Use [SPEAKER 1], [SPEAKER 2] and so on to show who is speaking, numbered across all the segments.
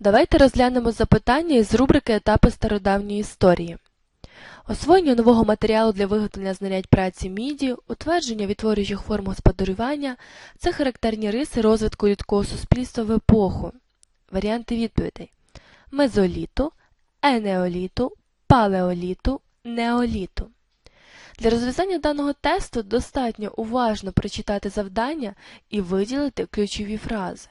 [SPEAKER 1] Давайте розглянемо запитання із рубрики Етапи стародавньої історії. Освоєння нового матеріалу для виготовлення знарядь праці міді, утвердження відтворюючих форм господарювання – це характерні риси розвитку людського суспільства в епоху. Варіанти відповідей: мезоліту, енеоліту, палеоліту, неоліту. Для розв'язання даного тесту достатньо уважно прочитати завдання і виділити ключові фрази.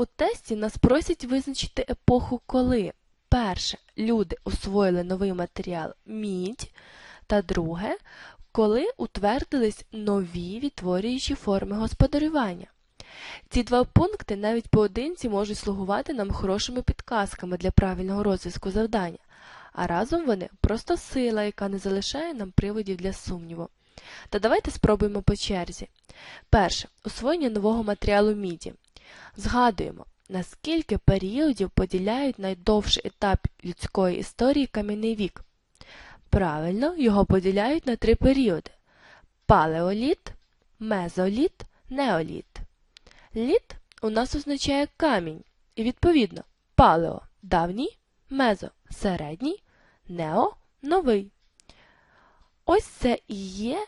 [SPEAKER 1] У тесті нас просять визначити епоху, коли перше люди освоїли новий матеріал мідь, та друге, коли утвердились нові відтворюючі форми господарювання. Ці два пункти навіть поодинці можуть слугувати нам хорошими підказками для правильного розв'язку завдання, а разом вони просто сила, яка не залишає нам приводів для сумніву. Та давайте спробуємо по черзі. Перше освоєння нового матеріалу міді. Згадуємо, наскільки періодів поділяють найдовший етап людської історії кам'яний вік. Правильно, його поділяють на три періоди: палеоліт, мезоліт, неоліт. Літ у нас означає камінь, і відповідно палео давній, мезо середній, нео новий. Ось це і є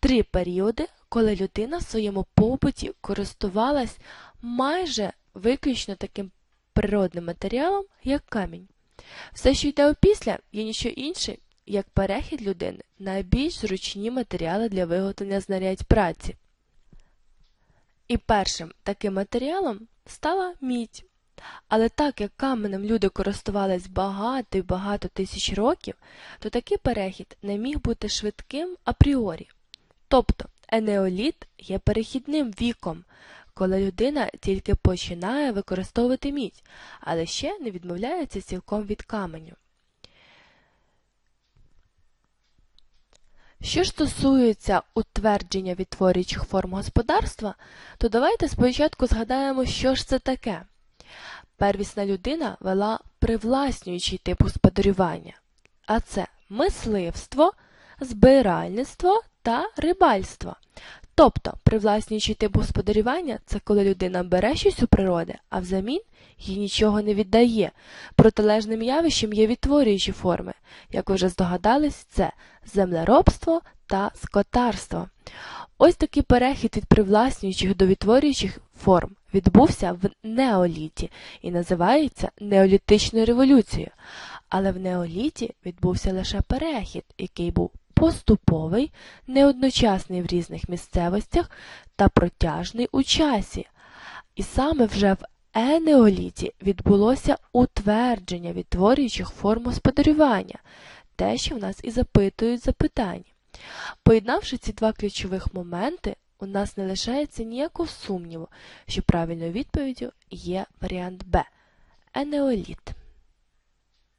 [SPEAKER 1] три періоди, коли людина в своєму побуті користувалась майже виключно таким природним матеріалом, як камінь. Все, що йде опісля, є ніщо інше, як перехід людини на більш зручні матеріали для виготовлення знарядь праці. І першим таким матеріалом стала мідь. Але так як каменем люди користувались багато і багато тисяч років, то такий перехід не міг бути швидким апріорі. Тобто енеоліт є перехідним віком, коли людина тільки починає використовувати мідь, але ще не відмовляється цілком від каменю. Що ж стосується утвердження відтворюючих форм господарства, то давайте спочатку згадаємо, що ж це таке. Первісна людина вела привласнюючий тип господарювання, а це мисливство, збиральництво та рибальство. Тобто, привласнюючий тип господарювання це коли людина бере щось у природи, а взамін їй нічого не віддає. Протилежним явищем є відтворюючі форми. Як вже здогадались, це землеробство та скотарство. Ось такий перехід від привласнюючих до відтворюючих форм відбувся в неоліті і називається неолітичною революцією. Але в неоліті відбувся лише перехід, який був поступовий, неодночасний в різних місцевостях та протяжний у часі. І саме вже в енеоліті відбулося утвердження відтворюючих форм господарювання, те, що в нас і запитують запитання. Поєднавши ці два ключових моменти, у нас не лишається ніякого сумніву, що правильною відповіддю є варіант Б енеоліт.